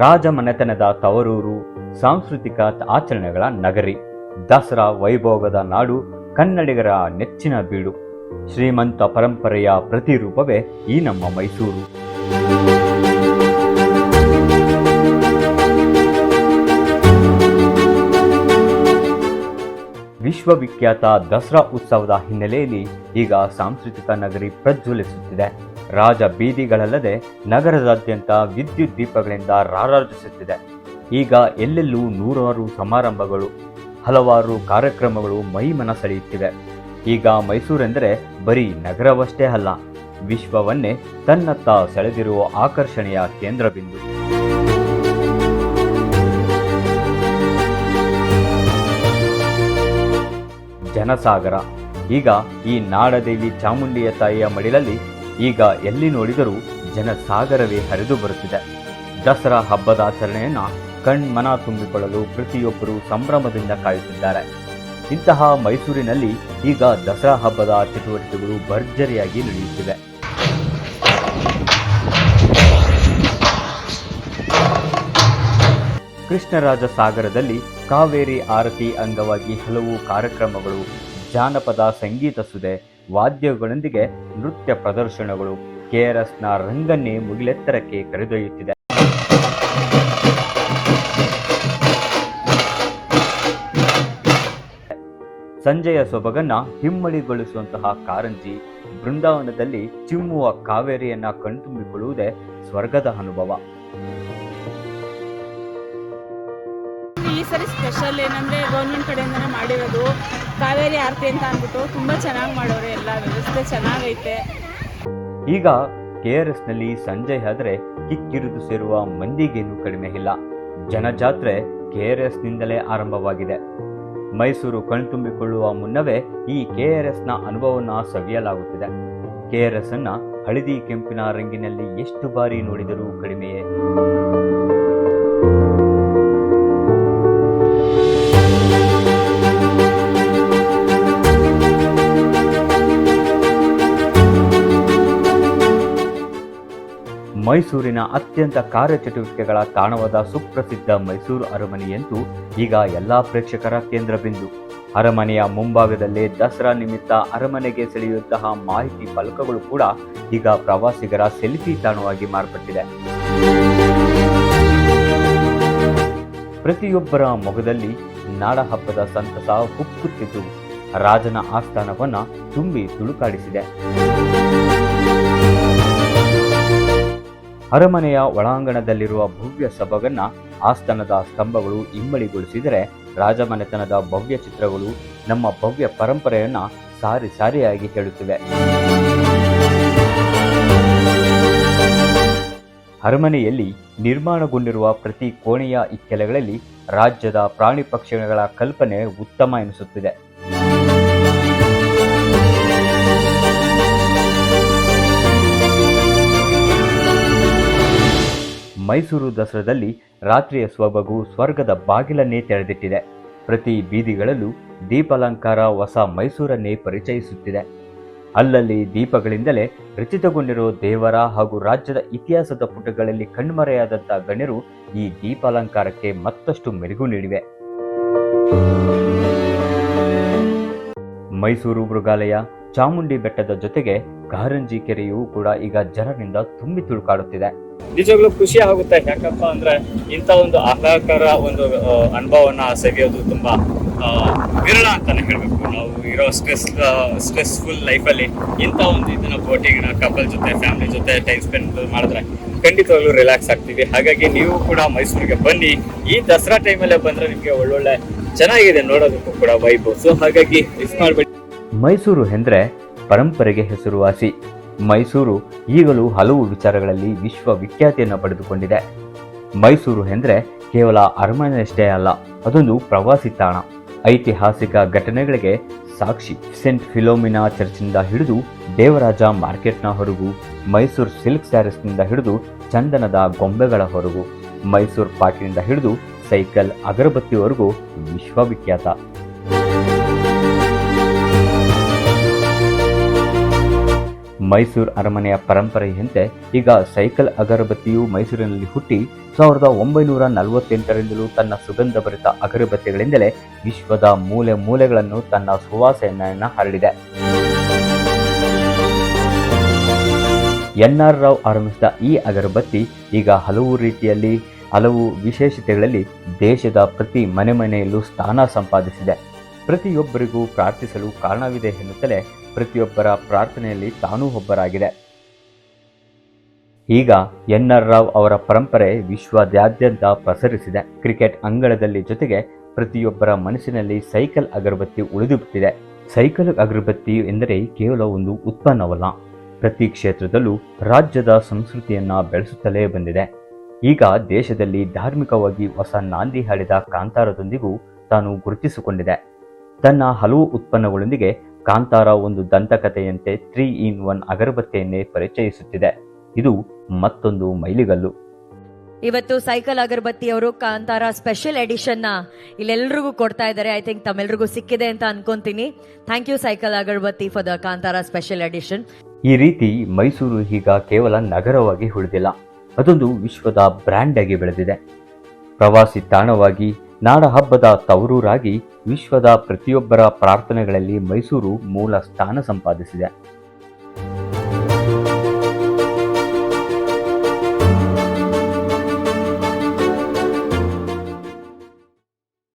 ರಾಜಮನೆತನದ ತವರೂರು ಸಾಂಸ್ಕೃತಿಕ ಆಚರಣೆಗಳ ನಗರಿ. ದಸರಾ ವೈಭೋಗದ ನಾಡು, ಕನ್ನಡಿಗರ ನೆಚ್ಚಿನ ಬೀಡು. ಶ್ರೀಮಂತ ಪರಂಪರೆಯ ಪ್ರತಿರೂಪವೇ ಈ ನಮ್ಮ ಮೈಸೂರು. ವಿಶ್ವವಿಖ್ಯಾತ ದಸರಾ ಉತ್ಸವದ ಹಿನ್ನೆಲೆಯಲ್ಲಿ ಈಗ ಸಾಂಸ್ಕೃತಿಕ ನಗರಿ ಪ್ರಜ್ವಲಿಸುತ್ತಿದೆ. ರಾಜ ಬೀದಿಗಳಲ್ಲದೆ ನಗರದಾದ್ಯಂತ ವಿದ್ಯುತ್ ದೀಪಗಳಿಂದ ರಾರಾಜಿಸುತ್ತಿದೆ. ಈಗ ಎಲ್ಲೆಲ್ಲೂ ನೂರಾರು ಸಮಾರಂಭಗಳು, ಹಲವಾರು ಕಾರ್ಯಕ್ರಮಗಳು ಮೈಮನ ಸೆಳೆಯುತ್ತಿವೆ ಈಗ ಮೈಸೂರೆಂದರೆ ಬರೀ ನಗರವಷ್ಟೇ ಅಲ್ಲ, ವಿಶ್ವವನ್ನೇ ತನ್ನತ್ತ ಸೆಳೆದಿರುವ ಆಕರ್ಷಣೆಯ ಕೇಂದ್ರಬಿಂದು. ಜನಸಾಗರ. ಈಗ ಈ ನಾಡದೇವಿ ಚಾಮುಂಡಿಯ ತಾಯಿಯ ಮಡಿಲಲ್ಲಿ ಈಗ ಎಲ್ಲಿ ನೋಡಿದರೂ ಜನಸಾಗರವೇ ಹರಿದು ಬರುತ್ತಿದೆ. ದಸರಾ ಹಬ್ಬದ ಆಚರಣೆಯನ್ನು ಕಣ್ಮನ ತುಂಬಿಕೊಳ್ಳಲು ಪ್ರತಿಯೊಬ್ಬರು ಸಂಭ್ರಮದಿಂದ ಕಾಯುತ್ತಿದ್ದಾರೆ. ಇಂತಹ ಮೈಸೂರಿನಲ್ಲಿ ಈಗ ದಸರಾ ಹಬ್ಬದ ಚಟುವಟಿಕೆಗಳು ಭರ್ಜರಿಯಾಗಿ ನಡೆಯುತ್ತಿವೆ. ಕೃಷ್ಣರಾಜ ಸಾಗರದಲ್ಲಿ ಕಾವೇರಿ ಆರತಿ ಅಂಗವಾಗಿ ಹಲವು ಕಾರ್ಯಕ್ರಮಗಳು, ಜಾನಪದ ಸಂಗೀತ ಸುದೆ ವಾದ್ಯಗಳೊಂದಿಗೆ ನೃತ್ಯ ಪ್ರದರ್ಶನಗಳು ಕೆಆರ್ಎಸ್ನ ರಂಗನ್ನೇ ಮುಗಿಲೆತ್ತರಕ್ಕೆ ಕರೆದೊಯ್ಯುತ್ತಿದೆ. ಸಂಜೆಯ ಸೊಬಗನ್ನ ಹಿಮ್ಮಡಿಗೊಳಿಸುವಂತಹ ಕಾರಂಜಿ ಬೃಂದಾವನದಲ್ಲಿ ಚಿಮ್ಮುವ ಕಾವೇರಿಯನ್ನ ಕಣ್ತುಂಬಿಕೊಳ್ಳುವುದೇ ಸ್ವರ್ಗದ ಅನುಭವ. ಈ ಸರಿ ಸ್ಪೆಷಲ್ ಏನಂದ್ರೆ ಗೌರ್ಮೆಂಟ್ ಕಡೆಯಿಂದನೇ ಮಾಡಿರೋದು. ಕಾವೇರಿ ಆರತಿ ಅಂತ ಅಂದ್ಬಿಟ್ಟು ತುಂಬಾ ಚೆನ್ನಾಗಿ ಮಾಡೋರು ಎಲ್ಲ, ವ್ಯವಸ್ಥೆ ಚೆನ್ನಾಗೈತೆ. ಈಗ ಕೆಆರ್ಎಸ್ನಲ್ಲಿ ಸಂಜೆ ಆದ್ರೆ ಕಿಕ್ಕಿರಿದು ಸೇರುವ ಮಂದಿಗೇನು ಕಡಿಮೆ ಇಲ್ಲ. ಜನಜಾತ್ರೆ ಎಸ್ ನಿಂದಲೇ ಆರಂಭವಾಗಿದೆ. ಮೈಸೂರು ಕಣ್ತುಂಬಿಕೊಳ್ಳುವ ಮುನ್ನವೇ ಈ ಕೆ ಆರ್ನ ಅನುಭವವನ್ನು ಸವಿಯಲಾಗುತ್ತಿದೆ. ಕೆ ಆರ್ ಎಸ್ ಅನ್ನ ಹಳದಿ ಕೆಂಪಿನ ರಂಗಿನಲ್ಲಿ ಎಷ್ಟು ಬಾರಿ ನೋಡಿದರೂ ಕಡಿಮೆಯೇ. ಮೈಸೂರಿನ ಅತ್ಯಂತ ಕಾರ್ಯಚಟುವಟಿಕೆಗಳ ತಾಣವಾದ ಸುಪ್ರಸಿದ್ಧ ಮೈಸೂರು ಅರಮನೆಯಂತೂ ಈಗ ಎಲ್ಲಾ ಪ್ರೇಕ್ಷಕರ ಕೇಂದ್ರಬಿಂದು. ಅರಮನೆಯ ಮುಂಭಾಗದಲ್ಲೇ ದಸರಾ ನಿಮಿತ್ತ ಅರಮನೆಗೆ ಸೆಳೆಯುವಂತಹ ಮಾಹಿತಿ ಫಲಕಗಳು ಕೂಡ ಈಗ ಪ್ರವಾಸಿಗರ ಸೆಲ್ಫಿ ತಾಣವಾಗಿ ಮಾರ್ಪಟ್ಟಿದೆ. ಪ್ರತಿಯೊಬ್ಬರ ಮೊಗದಲ್ಲಿ ನಾಡ ಹಬ್ಬದ ಸಂತಸ ಹುಕ್ಕುತ್ತಿದ್ದು ರಾಜನ ಆಸ್ಥಾನವನ್ನು ತುಂಬಿ ತುಳುಕಾಡಿಸಿದೆ. ಅರಮನೆಯ ಒಳಾಂಗಣದಲ್ಲಿರುವ ಭವ್ಯ ಸೊಬಗನ್ನ ಆಸ್ಥಾನದ ಸ್ತಂಭಗಳು ಇಮ್ಮಡಿಗೊಳಿಸಿದರೆ ರಾಜಮನೆತನದ ಭವ್ಯ ಚಿತ್ರಗಳು ನಮ್ಮ ಭವ್ಯ ಪರಂಪರೆಯನ್ನ ಸಾರಿ ಸಾರಿಯಾಗಿ ಹೇಳುತ್ತಿವೆ. ಅರಮನೆಯಲ್ಲಿ ನಿರ್ಮಾಣಗೊಂಡಿರುವ ಪ್ರತಿ ಕೋಣೆಯ ಇಕ್ಕೆಲೆಗಳಲ್ಲಿ ರಾಜ್ಯದ ಪ್ರಾಣಿ ಪಕ್ಷಿಗಳ ಕಲ್ಪನೆ ಉತ್ತಮ ಎನಿಸುತ್ತಿದೆ. ಮೈಸೂರು ದಸರಾದಲ್ಲಿ ರಾತ್ರಿಯ ಸೊಬಗು ಸ್ವರ್ಗದ ಬಾಗಿಲನ್ನೇ ತೆರೆದಿಟ್ಟಿದೆ. ಪ್ರತಿ ಬೀದಿಗಳಲ್ಲೂ ದೀಪಾಲಂಕಾರ ಹೊಸ ಮೈಸೂರನ್ನೇ ಪರಿಚಯಿಸುತ್ತಿದೆ. ಅಲ್ಲಲ್ಲಿ ದೀಪಗಳಿಂದಲೇ ರಚಿತಗೊಂಡಿರುವ ದೇವರ ಹಾಗೂ ರಾಜ್ಯದ ಇತಿಹಾಸದ ಪುಟಗಳಲ್ಲಿ ಕಣ್ಮರೆಯಾದಂಥ ಗಣ್ಯರು ಈ ದೀಪಾಲಂಕಾರಕ್ಕೆ ಮತ್ತಷ್ಟು ಮೆರುಗು ನೀಡಿವೆ. ಮೈಸೂರು ಮೃಗಾಲಯ ಚಾಮುಂಡಿ ಬೆಟ್ಟದ ಜೊತೆಗೆ ಕಾರಂಜಿ ಕೆರೆಯೂ ಕೂಡ ಈಗ ಜನರಿಂದ ತುಂಬಿ ತುಳುಕಾಡುತ್ತಿದೆ. ನಿಜವಾಗ್ಲೂ ಖುಷಿ ಆಗುತ್ತೆ. ಯಾಕಪ್ಪ ಅಂದ್ರೆ ಇಂಥ ಒಂದು ಆಹ್ಲಾದಕರ ಒಂದು ಅನುಭವವನ್ನ ಅನುಭವನ ಸವಿಯೋದು ತುಂಬಾ ವಿರಳ ಅಂತಾನೆ ಹೇಳ್ಬೇಕು. ನಾವು ಇರೋ ಸ್ಟ್ರೆಸ್ ಸ್ಟ್ರೆಸ್ಫುಲ್ ಲೈಫಲ್ಲಿ ಇಂಥ ಒಂದು ಇದನ್ನ ಬೋಟಿಂಗ್ ಕಪಲ್ ಜೊತೆ ಫ್ಯಾಮಿಲಿ ಜೊತೆ ಟೈಮ್ ಸ್ಪೆಂಡ್ ಮಾಡಿದ್ರೆ ಖಂಡಿತವಾಗ್ಲೂ ರಿಲ್ಯಾಕ್ಸ್ ಆಗ್ತೀವಿ. ಹಾಗಾಗಿ ನೀವು ಕೂಡ ಮೈಸೂರಿಗೆ ಬನ್ನಿ. ಈ ದಸರಾ ಟೈಮಲ್ಲೇ ಬಂದ್ರೆ ನಿಮಗೆ ಒಳ್ಳೊಳ್ಳೆ ಚೆನ್ನಾಗಿದೆ ನೋಡೋದಕ್ಕೂ ಕೂಡ ವೈಬು ಸೊ ಹಾಗಾಗಿ ಮಿಸ್ ಮಾಡ್ಬೇಡಿ. ಮೈಸೂರು ಎಂದರೆ ಪರಂಪರೆಗೆ ಹೆಸರುವಾಸಿ. ಮೈಸೂರು ಈಗಲೂ ಹಲವು ವಿಚಾರಗಳಲ್ಲಿ ವಿಶ್ವವಿಖ್ಯಾತಿಯನ್ನು ಪಡೆದುಕೊಂಡಿದೆ. ಮೈಸೂರು ಎಂದರೆ ಕೇವಲ ಅರಮನೆಯಷ್ಟೇ ಅಲ್ಲ, ಅದೊಂದು ಪ್ರವಾಸಿ ತಾಣ. ಐತಿಹಾಸಿಕ ಘಟನೆಗಳಿಗೆ ಸಾಕ್ಷಿ. ಸೆಂಟ್ ಫಿಲೋಮಿನಾ ಚರ್ಚ್ನಿಂದ ಹಿಡಿದು ದೇವರಾಜ ಮಾರ್ಕೆಟ್ನ ಹೊರಗು, ಮೈಸೂರು ಸಿಲ್ಕ್ ಸ್ಯಾರೀಸ್ನಿಂದ ಹಿಡಿದು ಚಂದನದ ಗೊಂಬೆಗಳ ಹೊರಗು, ಮೈಸೂರು ಪಾಕಿನಿಂದ ಹಿಡಿದು ಸೈಕಲ್ ಅಗರಬತ್ತಿವರೆಗೂ ವಿಶ್ವವಿಖ್ಯಾತ. ಮೈಸೂರು ಅರಮನೆಯ ಪರಂಪರೆಯಂತೆ ಈಗ ಸೈಕಲ್ ಅಗರಬತ್ತಿಯು ಮೈಸೂರಿನಲ್ಲಿ ಹುಟ್ಟಿ ಸಾವಿರದ ಒಂಬೈನೂರ ನಲವತ್ತೆಂಟರಿಂದಲೂ ತನ್ನ ಸುಗಂಧಭರಿತ ಅಗರಬತ್ತಿಗಳಿಂದಲೇ ವಿಶ್ವದ ಮೂಲೆ ಮೂಲೆಗಳನ್ನು ತನ್ನ ಸುವಾಸನೆಯನ್ನು ಹರಡಿದೆ. ಎನ್ ಆರ್ ರಾವ್ ಆರಂಭಿಸಿದ ಈ ಅಗರಬತ್ತಿ ಈಗ ಹಲವು ರೀತಿಯಲ್ಲಿ, ಹಲವು ವಿಶೇಷತೆಗಳಲ್ಲಿ ದೇಶದ ಪ್ರತಿ ಮನೆ ಮನೆಯಲ್ಲೂ ಸ್ಥಾನ ಸಂಪಾದಿಸಿದೆ. ಪ್ರತಿಯೊಬ್ಬರಿಗೂ ಪ್ರಾರ್ಥಿಸಲು ಕಾರಣವಿದೆ ಎನ್ನುತ್ತಲೇ ಪ್ರತಿಯೊಬ್ಬರ ಪ್ರಾರ್ಥನೆಯಲ್ಲಿ ತಾನೂ ಒಬ್ಬರಾಗಿದೆ. ಈಗ ಎನ್ ಆರ್ ರಾವ್ ಅವರ ಪರಂಪರೆ ವಿಶ್ವದಾದ್ಯಂತ ಪ್ರಸರಿಸಿದೆ. ಕ್ರಿಕೆಟ್ ಅಂಗಳದಲ್ಲಿ ಜೊತೆಗೆ ಪ್ರತಿಯೊಬ್ಬರ ಮನಸ್ಸಿನಲ್ಲಿ ಸೈಕಲ್ ಅಗರಬತ್ತಿ ಉಳಿದುಬಿಟ್ಟಿದೆ. ಸೈಕಲ್ ಅಗರಬತ್ತಿ ಎಂದರೆ ಕೇವಲ ಒಂದು ಉತ್ಪನ್ನವಲ್ಲ. ಪ್ರತಿ ಕ್ಷೇತ್ರದಲ್ಲೂ ರಾಜ್ಯದ ಸಂಸ್ಕೃತಿಯನ್ನ ಬೆಳೆಸುತ್ತಲೇ ಬಂದಿದೆ. ಈಗ ದೇಶದಲ್ಲಿ ಧಾರ್ಮಿಕವಾಗಿ ಹೊಸ ನಾಂದಿ ಹಾಡಿದ ಕಾಂತಾರದೊಂದಿಗೂ ತಾನು ಗುರುತಿಸಿಕೊಂಡಿದೆ. ತನ್ನ ಹಲವು ಉತ್ಪನ್ನಗಳೊಂದಿಗೆ ಕಾಂತಾರ ಒಂದು ದಂತಕಥೆಯಂತೆ ತ್ರೀ ಇನ್ ಒನ್ ಅಗರಬತ್ತಿಯನ್ನೇ ಪರಿಚಯಿಸುತ್ತಿದೆ. ಇದು ಮತ್ತೊಂದು ಮೈಲಿಗಲ್ಲು. ಇವತ್ತು ಸೈಕಲ್ ಅಗರಬತ್ತಿ ಅವರು ಕಾಂತಾರ ಸ್ಪೆಷಲ್ ಎಡಿಷನ್ನ ಇಲ್ಲೆಲ್ರಿಗೂ ಕೊಡ್ತಾ ಇದ್ದಾರೆ. ಐ ಥಿಂಕ್ ತಮ್ಮೆಲ್ರಿಗೂ ಸಿಕ್ಕಿದೆ ಅಂತ ಅನ್ಕೊಂತೀನಿ. Thank you Cycle agarbatti for the Kantara special edition. ಈ ರೀತಿ ಮೈಸೂರು ಈಗ ಕೇವಲ ನಗರವಾಗಿ ಉಳಿದಿಲ್ಲ. ಅದೊಂದು ವಿಶ್ವದ ಬ್ರ್ಯಾಂಡ್ ಆಗಿ ಬೆಳೆದಿದೆ. ಪ್ರವಾಸಿ ತಾಣವಾಗಿ ನಾಡ ಹಬ್ಬದ ತವರೂರಾಗಿ ವಿಶ್ವದ ಪ್ರತಿಯೊಬ್ಬರ ಪ್ರಾರ್ಥನೆಗಳಲ್ಲಿ ಮೈಸೂರು ಮೂಲ ಸ್ಥಾನ ಸಂಪಾದಿಸಿದೆ.